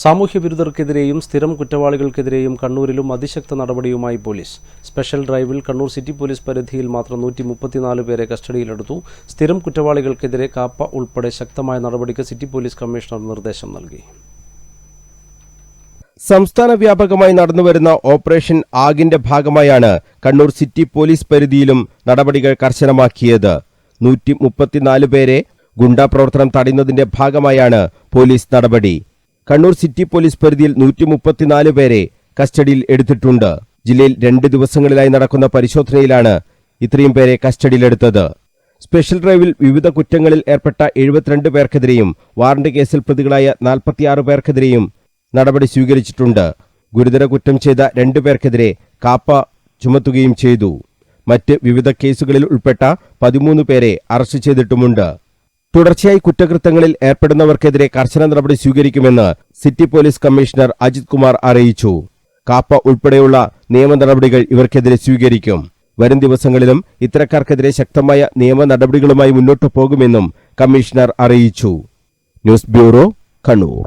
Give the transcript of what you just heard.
സാമൂഹ്യവിരുദ്ധർക്കെതിരെയും സ്ഥിരം കുറ്റവാളികൾക്കെതിരെയും കണ്ണൂരിലും അതിശക്ത നടപടിയുമായി പോലീസ്. സ്പെഷ്യൽ ഡ്രൈവിൽ കണ്ണൂർ സിറ്റി പോലീസ് പരിധിയിൽ മാത്രം നൂറ്റി മുപ്പത്തിനാല് പേരെ കസ്റ്റഡിയിലെടുത്തു. സ്ഥിരം കുറ്റവാളികൾക്കെതിരെ കാപ്പ ഉൾപ്പെടെ ശക്തമായ നടപടിക്ക് സിറ്റി പോലീസ് കമ്മീഷണർ നിർദ്ദേശം നൽകി. സംസ്ഥാന വ്യാപകമായി നടന്നുവരുന്ന ഓപ്പറേഷൻ ആഗിന്റെ ഭാഗമായാണ് കണ്ണൂർ സിറ്റി പോലീസ് പരിധിയിലും നടപടികൾ കർശനമാക്കിയത്. നൂറ്റി മുപ്പത്തിനാല് പേരെ ഗുണ്ടാ പ്രവർത്തനം തടയുന്നതിന്റെ ഭാഗമായാണ് പോലീസ് നടപടി. കണ്ണൂർ സിറ്റി പോലീസ് പരിധിയിൽ നൂറ്റി മുപ്പത്തിനാല് പേരെ കസ്റ്റഡിയിൽ എടുത്തിട്ടുണ്ട്. ജില്ലയിൽ രണ്ട് ദിവസങ്ങളിലായി നടക്കുന്ന പരിശോധനയിലാണ് ഇത്രയും പേരെ കസ്റ്റഡിയിലെടുത്തത്. സ്പെഷ്യൽ ഡ്രൈവിൽ വിവിധ കുറ്റങ്ങളിൽ ഏർപ്പെട്ട എഴുപത്തിരണ്ട് പേർക്കെതിരെയും വാറന്റ് കേസിൽ പ്രതികളായ നാൽപ്പത്തിയാറ് പേർക്കെതിരെയും നടപടി സ്വീകരിച്ചിട്ടുണ്ട്. ഗുരുതര കുറ്റം ചെയ്ത രണ്ടു പേർക്കെതിരെ കാപ്പ ചുമത്തുകയും ചെയ്തു. മറ്റ് വിവിധ കേസുകളിൽ ഉൾപ്പെട്ട പതിമൂന്ന് പേരെ അറസ്റ്റ് ചെയ്തിട്ടുമുണ്ട്. തുടർച്ചയായി കുറ്റകൃത്യങ്ങളിൽ ഏർപ്പെടുന്നവർക്കെതിരെ കർശന നടപടി സ്വീകരിക്കുമെന്ന് city police commissioner Ajith Kumar അറിയിച്ചു. കാപ്പ ഉൾപ്പെടെയുള്ള നിയമ നടപടികൾ ഇവർക്കെതിരെ സ്വീകരിക്കും. വരും ദിവസങ്ങളിലും ഇത്തരക്കാർക്കെതിരെ ശക്തമായ നിയമ നടപടികളുമായി മുന്നോട്ടു പോകുമെന്നും കമ്മീഷണർ അറിയിച്ചു. News bureau Kannur.